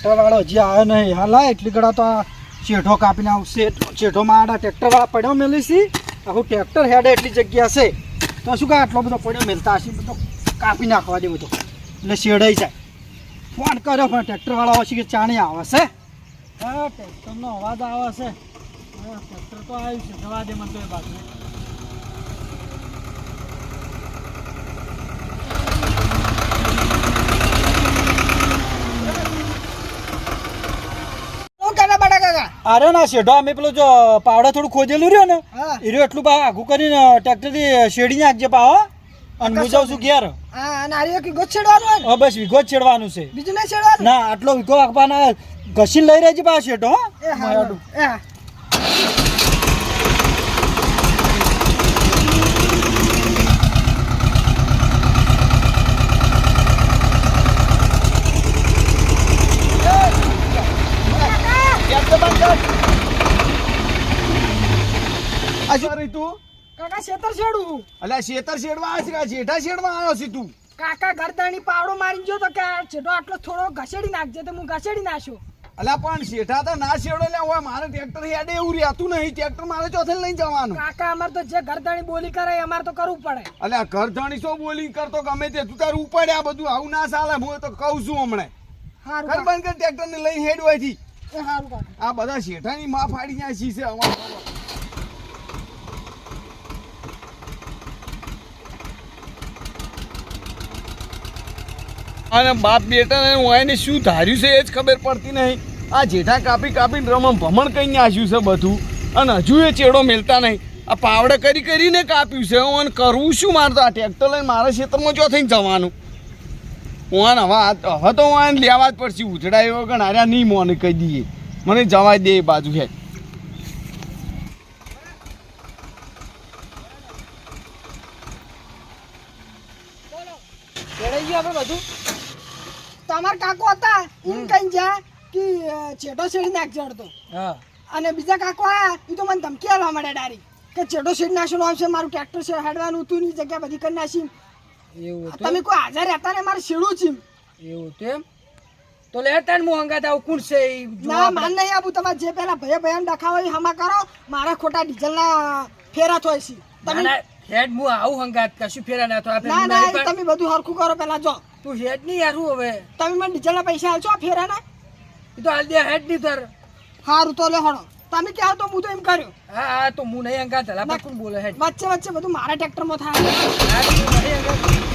Tractor વાળો હજી આવ્યો નહીં હા લાય એટલી ગળા તો આ શેઠો કાપીને આવશે ચેઠોમાં આડા ટ્રેક્ટર વાળા પડ્યો મેલીશી આખું ટ્રેક્ટર હેડે એટલી જગ્યા છે. તો શું કાંઈ આટલો બધો પડ્યો મેલતા હશે? બધો કાપી નાખવા દે બધો એટલે શેડાઈ જાય. ફોન કર્યો પણ ટ્રેક્ટર વાળો હશે કે ચાણી આવે છે? હા, ટ્રેક્ટરનો અવાજ આવે છે. ટ્રેક્ટર તો આવ્યું છે. જવા દે મને એ બાજુ શું કરે બટા કાકા અરે ના શેઢો અમે પેલું જો પાવડા થોડું ખોજેલું રહ્યો ને એ રહ્યો એટલું બા આઘું કરીને ટ્રેક્ટરથી શેડી નાખજે પાવો અને હું જાઉં છું ઘેર. હા અને આર્યો કે છેડવાનું હોય બસ જ છેડવાનું છે. બીજું નહીં છેડવાનું ના આટલો વિગો આપવાના ઘસીને લઈ રહેજે પાછો શેઢો હો એ હા એ હા આ શું? કરી તું? કાકા શેતર છેડું અલ્યા શેતર શેડવા આવ્યો છે શેડવા આવ્યો છે તું? કાકા ગરદાની પાવડો મારી ગયો તો કે આ આટલો થોડો ઘસેડી નાખજે તો હું ઘસેડી નાખ્યો અલ્યા પણ શેઠા તો ના શેડો લે હોય મારે ટ્રેક્ટર હેડે એવું રહેતું નહીં. ટ્રેક્ટર મારે ચોથે લઈને જવાનું. કાકા અમાર તો જે ગરદાની બોલી કરે એ અમારે તો કરવું પડે. અલ્યા ઘરધાણી શું બોલી કરતો? ગમે તે તું તારું ઉપાડે આ બધું આવું ના ચાલે. હું તો કહું છું હમણાં. હારું ઘર બંધ કર ટ્રેક્ટર ને લઈ હેડ આ બધા શેઠાની માં ફાડી જાય છે અમાર અને બાપ બેટાને હું એને શું ધાર્યું છે એ જ ખબર પડતી નહીં. આ જેઠા કાપી કાપીને રમણ ભમણ કહીને આવ્યું છે બધું. અને હજુ એ ચેડો મેલતા નહીં. આ પાવડે કરી કરીને કાપ્યું છે હું કરવું શું મારે તો? આ ટ્રેક્ટર લઈને મારા ક્ષેત્રમાં જો થઈને જવાનું? હું હવે હવે તો હું લેવા જ પડશે. ઉજડાય વગર હાર્યા નહીં મોને કહી દઈએ. મને જવા દે એ બાજુ હે રેડાઈ ગયું આપણે બધું તમાર કાકો હતા એમ કઈ જા કે છેડો છેડી નાખજે અડધો અને બીજા કાકો આ એ તો મને ધમકી આલવા માંડ્યા ડારી. કે છેડો છેડી નાખવાનું આવશે મારું ટ્રેક્ટર છે હેડવાનું હતું ની જગ્યા બધી કરી નાખી એવું તમે કોઈ હાજર રહેતા ને મારે શેડું છે એવું તેમ તો લે તાન હું હંગાત આવું કોણ છે ના માન નહીં આપું તમારે જે પેલા ભય ભયન ડખાવો એ હમા કરો મારા ખોટા ડીઝલના ફેરા થોય છે. તમે હેડ હું આવું હંગાત કશું ફેરા ના આપણે ના ના તમે બધું હરખું કરો પેલા જો. તું હેડ નહીં યાર હવે. તમે મને ડીઝલના પૈસા આલશો આ ફેરાના. એ તો હાલ દે હેડ નહીં ધર. હારું તો લે હણો. તમે કહો તો હું તો એમ કર્યું. હા હા તો હું નહીં અંગા ધલા પણ બોલે હેડ વચ્ચે વચ્ચે બધું મારા ટ્રેક્ટરમાં થાય હા, તો હું નહીં હંગાત.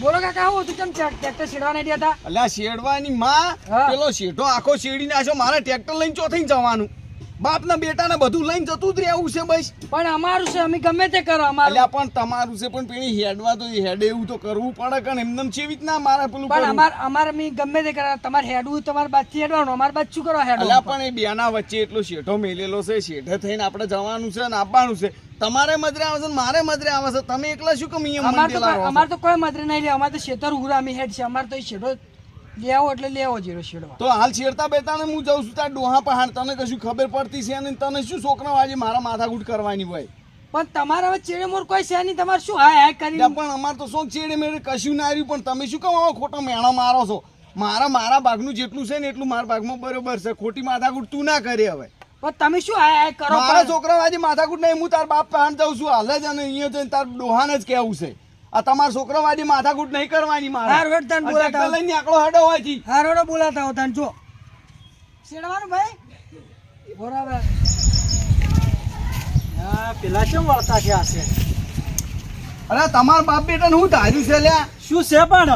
બોલો કાકા આવું હતું કેમ ટ્રેક્ટર શેડવા નહીં દેતા અલ્યા શેડવાની માં. પેલો શેઠો આખો શેડી નાખ્યો. મારે ટ્રેક્ટર લઈને ચોથી જવાનું. બાપના બેટાને બધું લઈને જતું જ રહેવું છે બસ. પણ અમારું છે અમે ગમે તે કરો અમારું. એટલે પણ તમારું છે પણ પેલી હેડવા તો હેડે એવું તો કરવું પડે કે એમને ચેવી રીતના મારે પેલું પણ? અમાર અમારે અમે ગમે તે કરો તમારે હેડવું તમારે બાજથી હેડવાનું અમારે બાદ શું કરવા અલ્યા એટલે પણ એ બેના વચ્ચે એટલો શેઠો મેલેલો છે શેઠે થઈને આપણે જવાનું છે ને આપવાનું છે. તમારે મદરે આવે છે મારે મદરે આવે છે. તમે એકલા શું કમ અહીંયા અમાર તો કોઈ- છો? મદરે નહીં લે. અમારે તો શેતર ઉરા અમે હેડ છે. અમારે તો એ શેડો લેવો એટલે લેવો જીરો શેડવા તો હાલ શેરતા બેતાને હું જઉં છું તાર ડોહા પહાડ તને કશું ખબર પડતી છે અને તને શું છોકરા આજે મારા માથાકૂટ કરવાની હોય? પણ તમારા હવે ચેડે મોર કોઈ છે નહીં તમારે શું હાય હાય કરી પણ અમાર તો શોખ ચેડે મેળે કશું ના આવ્યું પણ તમે શું કહો ખોટો મેણા મારો છો? મારા મારા ભાગનું જેટલું છે ને એટલું મારા ભાગમાં બરોબર છે. ખોટી માથાકૂટ તું ના કરે હવે. પણ તમે શું હાય હાય કરો મારા છોકરા આજે માથાકૂટ નહીં હું તાર બાપ પહાડ જાઉં છું હાલ જ અને અહીંયા તાર ડોહાને જ કહેવું છે. આ તમારા છોકરા વાડી માથાકૂટ નહીં કરવાની મારે. હાર હેડ તન બોલાતા. લઈને આકડો હડો હોયથી હાર હડો બોલાતા હો તન જો. છેડવાનું ભાઈ? બરાબર. હા પેલા કેમ વળતા છે આ છે અરે તમાર બાપ બેટા હું ધાર્યું છે લ્યા? શું છે પણ?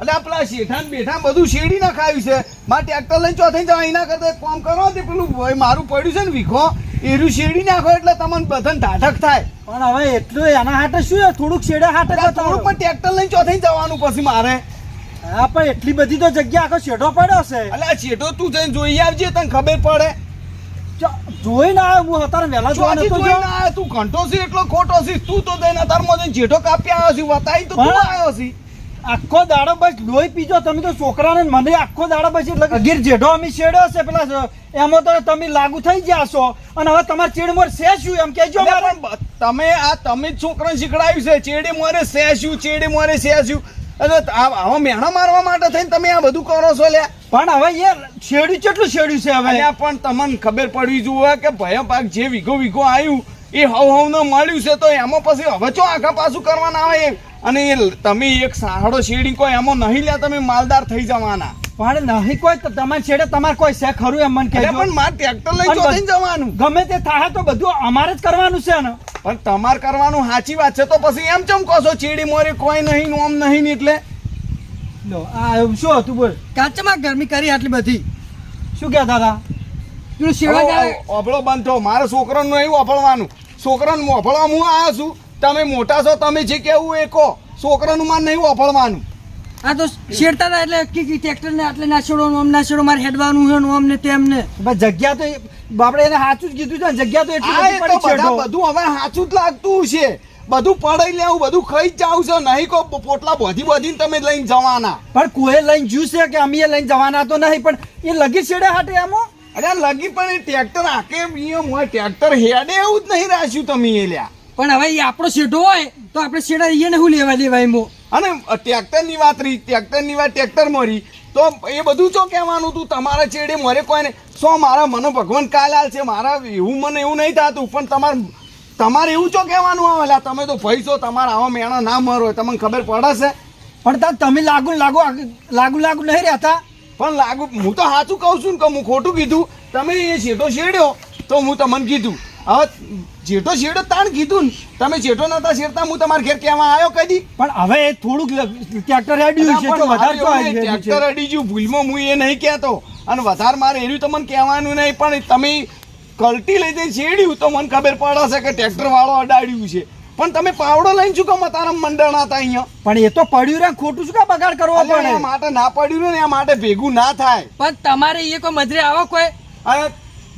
એટલે આપણા શેઠાન બેઠા બધું શેડી નાખાયું છે. મારે ટ્રેક્ટર લઈને ચોથી જવા એના કરતા એક કામ કરો તે પેલું મારું પડ્યું છે ને વીખો એરું શેડી નાખો એટલે તમને બધાને ઢાઢક થાય. પણ હવે એટલું એના હાટે શું થોડુંક શેડે હાટે થોડુંક પણ ટ્રેક્ટર લઈને ચોથી જવાનું પછી મારે. હા પણ એટલી બધી તો જગ્યા આખો શેઢો પડ્યો છે. એટલે શેઢો તું જઈને જોઈ આવજે તને ખબર પડે. જોઈ ના આવ્યો હું અત્યારે વહેલા જોવા નતો જોઈને ગયો. તું ઘંટો છે એટલો ખોટો છે તું તો જઈને અત્યારમાં જઈને જેઠો કાપી આવ્યો છે વતાઈ તો તું આવ્યો છે. આખો દાડો બસ લોહી પીજો તમે તો છોકરાને મને આખો દાડો બસ એટલે ગીર જેઢો અમે છેડ્યો છે પેલા એમાં તો તમે લાગુ થઈ ગયા છો. અને હવે તમારે ચીડમોર છે શું એમ બ- તમે આ તમે જ છોકરાને શીખડાવ્યું છે ચેડી મોરે સેસ્યું ચેડી મોરે સેસ્યું અને આ- આવા મેણા મારવા માટે થઈને તમે આ બધું કરો છો લ્યા. પણ હવે યાર છેડ્યું કેટલું છેડ્યું છે હવે? પણ તમને ખબર પડવી જોઈએ કે ભય પાક જે વીઘો વીઘો આવ્યું એ હવ હવ મળ્યું છે તો એમાં પછી હવે ચો આખા પાછું કરવાના આવે? અને એ તમે એક સાહડો શેડી કોઈ એમાં નહીં લે તમે માલદાર થઈ જવાના. પણ નહીં કોઈ તમારે છેડે તમારે કોઈ છે ખરું એમ મને કહેજો. પણ માર ટ્રેક્ટર લઈ પણ જવાનું. ગમે તે થાય તો બધું અમારે જ કરવાનું છે ને. પણ તમારે કરવાનું સાચી વાત છે તો પછી એમ ચમ કહો છો ચીડી મોરે કોઈ નહીં ને ઓમ નહીં એટલે? લો આ શું હતું બોલ? કાચમાં ગરમી કરી આટલી બધી. શું કહેતા હતા? જાય. બંધો બંધ મારે છોકરાનું નહીં વાપરવાનું છોકરાનું વાપરવા હું આવ્યો છું. તમે મોટા છો તમે જે કેવું એ કહો. છોકરાનું માન નહીં વાપરવાનું. આ તો શેરતા હતા એટલે કી ટ્રેક્ટર ને આટલે ના છોડો આમ ના છોડો મારે હેડવાનું છે આમ ને તેમ ને. જગ્યા તો બાપડે એને સાચું જ કીધું છે જગ્યા તો એટલી બધી હવે સાચું જ લાગતું છે. બધું પડાઈ લેવું બધું ખાઈ જાવ છો. નહીં કો પોટલા બધી બધીને તમે લઈને જવાના. પણ કોઈ લઈને જ્યું છે કે અમે લઈને જવાના તો નહીં પણ એ લગી છેડે હાટે એમાં અરે લગી પણ એ ટ્રેક્ટર આકે ટ્રેક્ટર હેડે એવું જ નહીં રાખ્યું તમે એ લ્યા. પણ હવે એ આપણો શેઠો હોય તો આપણે શેડા અહીંયા ને શું લેવા દેવાય એમાં? અને ટ્રેક્ટરની વાત રહી ટ્રેક્ટરની વાત ટ્રેક્ટર મરી. તો એ બધું શું કહેવાનું તું? તમારા ચેડે મરે કોઈને. સો મારા મને ભગવાન કાલાલ છે મારા એવું મને એવું નહીં થતું પણ તમારે તમારે એવું શું કહેવાનું આવેલા તમે તો ભાઈ છો તમારા આવા મેણા ના મરો તમને ખબર પડે છે પણ તાર તમે લાગુ લાગુ લાગુ લાગુ નહીં રહેતા. પણ લાગુ હું તો સાચું કહું છું ને કે હું ખોટું કીધું. તમે એ શેઠો શેડ્યો તો હું તમને કીધું. હવે જેઠો શેડ્યો તાણ કીધું તમે જેઠો નતા શેરતા હું તમારા ઘેર કહેવા આવ્યો કદી? પણ હવે થોડુંક ટ્રેક્ટર અડ્યું છે તો વધારે તો આવી ગયું ટ્રેક્ટર અડી ગયું ભૂલમાં હું એ નહીં કહેતો. અને વધારે મારે એનું તમને કહેવાનું નહીં પણ તમે કલટી લઈ જઈને શેડ્યું તો મને ખબર પડશે કે ટ્રેક્ટર વાળો અડાડ્યું છે. પણ તમે પાવડો લઈને શું કામ તારા મંડળ હતા અહીંયા? પણ એ તો પડ્યું રે ખોટું શું કા બગાડ કરવો પડે? એ માટે ના પડ્યું ને એ માટે ભેગું ના થાય. પણ તમારે એ કોઈ મજરે આવો કોઈ?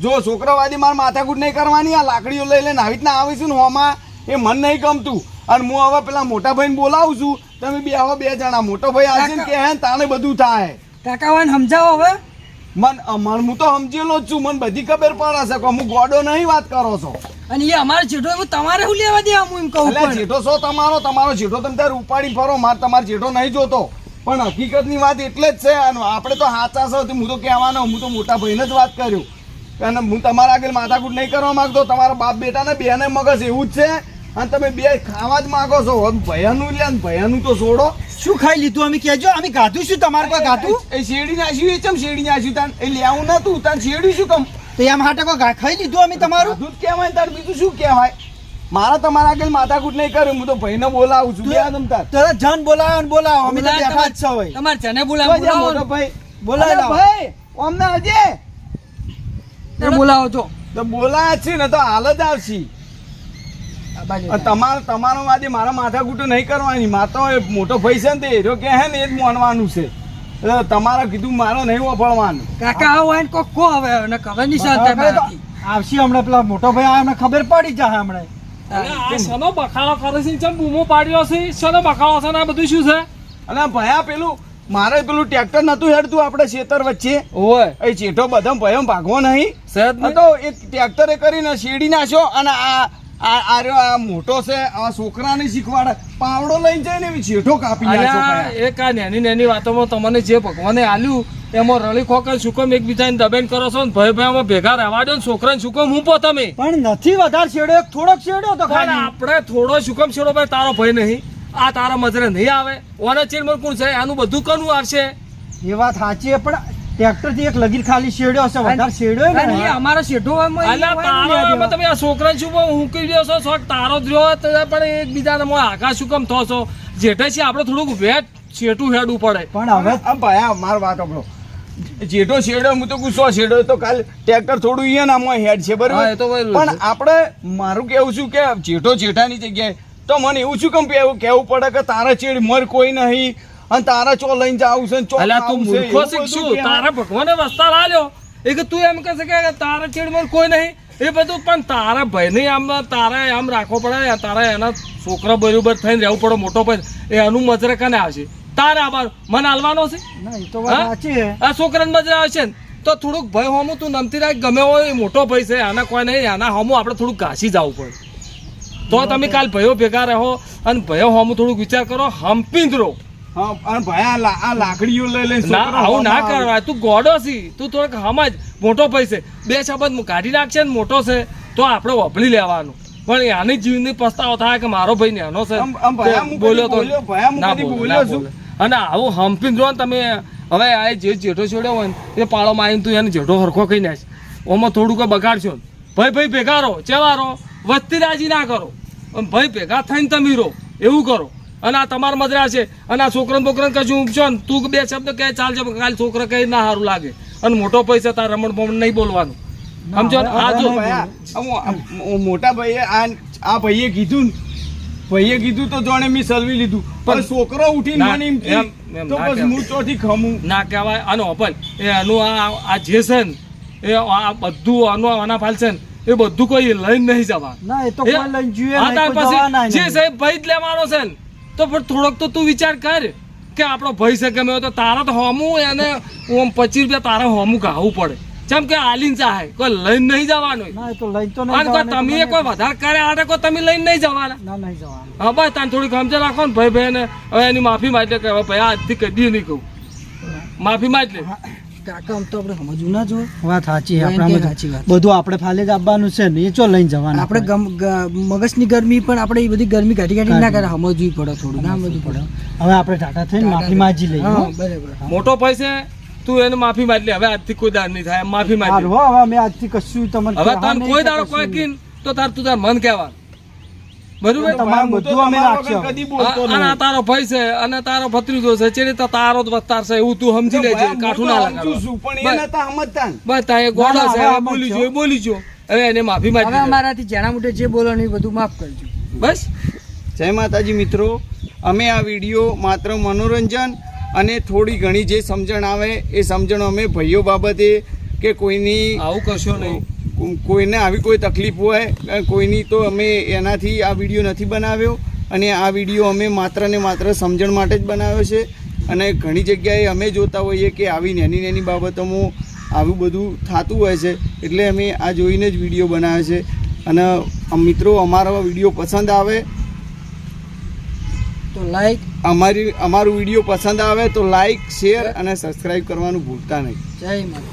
જો છોકરાવાદી મારે માથાકૂટ નહીં કરવાની આ લાકડીઓ લઈ લઈને આવી રીતના આવીશું ને હોમાં એ મન નહીં ગમતું. અને હું હવે પેલા મોટા ભાઈને બોલાવું છું તમે બે હવે બે જણા. મોટો ભાઈ આવશે ને કે હે તાણે બધું થાય. કાકા વાન સમજાવો હવે. મન મન હું તો સમજેલો જ છું મને બધી ખબર પડે છે કે હું ગોડો નહીં વાત કરો છો. અને એ અમારો જેઠો એવું તમારે શું લેવા દે હું એમ કહું એટલે જેઠો છો તમારો તમારો જેઠો તમે ત્યારે ઉપાડી ફરો મારે તમારો જેઠો નહીં જોતો. પણ હકીકતની વાત એટલે જ છે અને આપણે તો સાચા છો હું તો કહેવાનો હું તો મોટા ભાઈને જ વાત કર્યું. અને હું તમારા આગળ માથાકૂટ નહીં કરવા માંગતો. તમારા બાપ બેટાને બેને મગજ એવું જ છે. અને તમે બે ખાવા જ માંગો છો. ભયાનું લે ભયાનું તો છોડો. શું ખાઈ લીધું? અમે કહેજો. અમે ગાધું શું તમારે કોઈ ગાધું? એ શેરડી નાશ્યું એ ચમ શેરડી નાશ્યું તાન એ લેવું નતું. તાન શેરડી શું કમ? તો એમ હાટે કોઈ ખાઈ લીધું અમે તમારું? દૂધ કહેવાય તાર. બીજું શું કહેવાય? મારા તમારા આગળ માથાકૂટ નહીં કર્યું હું તો ભાઈને બોલાવું છું. બે તમ તાર. જન બોલાવો ને બોલાવો. અમે તો બેઠા જ છો ભાઈ તમારે જને બોલાવો બોલાવો ભાઈ. બોલાવો ભાઈ અમને હજે ને બોલાવો છો. તો બોલા છે ને તો હાલ જ આવશે. તમારો તમારે તમારો વાદી મારા માથાકૂટો નહીં કરવાની. માતો એ મોટો ભાઈ છે ને તે એરો કે હે ને એ જ માનવાનું છે. એટલે તમારે કીધું મારો નહીં વફળવાનું કાકા આવો હોય ને કોક કો હવે અને ખબર નહીં મારાથી. આવશે હમણાં પેલા મોટો ભાઈ આવે એમને ખબર પડી જાય હમણાં. સનો શેનો બખાડો કરે છે? ચમ બૂમો પાડ્યો છે? સનો બખાડો છે? ને આ બધું શું છે? અને ભયા પેલું મારે પેલું ટ્રેક્ટર નતું હેડતું આપણે ખેતર વચ્ચે. ઓય. એ ચેઠો બધા ભયો ભાગવો નહીં. સહેજ તો એક ટ્રેક્ટરે કરીને શેડી નાખ્યો અને આ આ આ રહ્યો આ મોટો છે આ છોકરાને શીખવાડે. પાવડો લઈને જાય એવી ચેઠો કાપી નાખ્યો. એક આ નાની નાની વાતોમાં તમને જે ભગવાને આલ્યું એમાં રળી ખોકર શુકમ એકબીજાને દબેન કરો છો ને ભય ભયમાં ભેગા રહેવા દો ને છોકરાને શુકમ હું પો તમે? પણ નથી વધારે છેડ્યો થોડોક છેડ્યો તો પણ આપણે થોડો શુકમ છેડો ભાઈ તારો ભય નહીં. આ તારા મજરે નહીં આવે? ઓને ચેરમેન કોણ છે? આનું બધું કનું આવશે? એ વાત સાચી છે, પણ ટ્રેક્ટરથી એક લગીર ખાલી શેડ્યો હશે વધારે શેડ્યો એ અમારો એ અલ્યા. તમે આ છોકરા છું હું કહી દો છો શોખ તારો જ રહ્યો પણ એકબીજાને મોં આઘા શું કેમ થો છો? જેઠે છે આપણે થોડુંક વેટ છેટું હેડવું પડે. પણ હવે ભાઈ મારો વાત આપણો જેઠો શેડ્યો હું તો ગુસ્સો શેડ્યો તો કાલ ટ્રેક્ટર થોડું ઈ આમાં હેડ છે બરાબર? હા, એ તો બરાબર પણ આપણે મારું કેવું છું કે જેઠો જેઠાની જગ્યાએ તો મને એવું શું કેમ કેવું કેવું પડે કે તારા ચેડ મર કોઈ નહીં અને તારા ચો લઈને જાવ છે ચો અલ્યા તું મૂર્ખો શીખશું. તારા ભગવાને વસ્તા લાલ્યો એ કે તું એમ કહે છે કે તારા ચેડમાં કોઈ નહીં. એ બધું પણ તારા ભાઈને આમ તારા આમ રાખવો પડે તારા એના છોકરા બરોબર થઈને રહેવું પડે મોટો ભાઈ એ એનું મજરે કને આવશે. તારે આભાર મને હાલવાનો છે? ના એ તો વાત હા? સાચી છે. આ છોકરાને મજા આવે છે ને? તો થોડુંક ભય હોમું તું નમતી રાખ. ગમે હોય એ મોટો ભય છે. આના કોઈ નહીં આના હોમું આપણે થોડુંક ઘાસી જવું પડે. તો તમે કાલ ભયો ભેગા રહો અને ભયો હોમ થોડુંક વિચાર કરો હંપીને રહો બે શબ્દ કાઢી નાખશે ને મોટો છે તો આપણે વપલી લેવાનું. પણ આની જીવની પસ્તાવો થાય કે મારો ભાઈ નાનો છે. બોલ્યો તો. અને આવું હંપીને ને તમે હવે આ જે જેઠો છોડ્યો હોય ને એ પાળો આવીને તું એને જેઠો હરખો કહી નાખ ઓમાં થોડુંક બગાડશો ભાઈ ભાઈ ભેગા રહો ચેવા રહો વસ્તી રાજી ના કરો. ભાઈ ભેગા થઈને તમે રહો એવું કરો. અને આ તમારા મજરા છે. અને આ છોકરાને બોકરાને કશું ઉપશો ને? તું બે શબ્દ કહે ચાલ છે કાલ છોકરા કહી ના સારું લાગે. અને મોટો પૈસા તાર રમણ બમણ નહીં બોલવાનું. સમજો ને? આ જો. મોટા ભાઈએ આ આ ભાઈએ કીધું ભાઈએ કીધું તો જોણે મેં સલવી લીધું. પણ છોકરો ઉઠીને મને એમ તો બસ હું ચોથી ખમું. ના કહેવાય. આનો અપલ એ આનું આ આ જે છે ને એ આ બધું આનું આના ફાલ છે ને એ બધું કોઈ લઈને નહીં જવા ના એ તો કોઈ લઈને જે સાહેબ ભાઈ જ લેવાનો છે ને તો પણ થોડોક તો તું વિચાર કર કે આપણો ભાઈ છે ગમે તો તારા તો હોમું એને ઓમ પચીસ રૂપિયા તારા હોમું ગાવું પડે. જેમ કે આલીન ચાહે કોઈ લઈને નહીં જવાનું ના એ તો લઈને તો નહીં કોઈ તમે કોઈ વધારે કરે આડે કોઈ તમે લઈને નહીં જવાના. ના નહીં જવાના. હા બસ તને થોડીક સમજણ રાખો ને ભાઈ ભાઈ ને હવે એની માફી માંગે કે હવે ભાઈ આજથી કદી નહીં કહું. માફી માંગ લે. કાકા આમ તો આપણે સમજવું ના જોઈએ. વાત સાચી વાત. બધું આપણે ફાલે જ આપવાનું છે ને એ ચો લઈને જવાનું આપણે મગજની ગરમી પણ આપણે એ બધી ગરમી કાઢી કાઢી ના કરે સમજવી પડે થોડું ના સમજવું પડે. હવે આપણે ટાટા થઈને માફી માજી લઈએ બરાબર. મોટો પૈસે તું એને માફી માંગ લે. હવે આજથી કોઈ દાડ નહીં થાય માફી માજી હવે મેં આજથી કશું તમને હવે તને કોઈ દાડો કોઈ. કીન તો તાર તું તાર મન કહેવાનું. બરોબર તમારું બધું અમે રાખશું. વગર કદી બોલતો અને તારો ભાઈ છે અને તારો ભત્રીજો છે. ચેડી તો તારો જ વસ્તાર છે એવું તું સમજી લેજે કાઠું ના સમજુ પણ એ નતા સમજતા બસ તા એ ગોળો છે બોલી જો એ બોલી જો. હવે એને માફી માંગી. અમારાથી જેના માટે જે બોલવાનું એ બધું માફ કરજો બસ. જય માતાજી મિત્રો અમે આ વીડિયો માત્ર મનોરંજન અને થોડી ઘણી જે સમજણ આવે એ સમજણ અમે ભાઈઓ બાબતે કે કોઈની આવું કશો નહીં. કોઈને આવી કોઈ તકલીફ હોય કોઈની તો અમે એનાથી આ વીડિયો નથી બનાવ્યો. અને આ વીડિયો અમે માત્ર ને માત્ર સમજણ માટે જ બનાવ્યો છે. અને ઘણી જગ્યાએ અમે જોતા હોઈએ કે આવી નાની નાની બાબતોમાં આવું બધું થતું હોય છે. એટલે અમે આ જોઈને જ વીડિયો બનાવ્યો છે. અને મિત્રો અમારો વીડિયો પસંદ આવે તો લાઈક અમારી અમારું વીડિયો પસંદ આવે તો લાઈક શેર અને સબસ્ક્રાઈબ કરવાનું ભૂલતા નહીં. જય માતા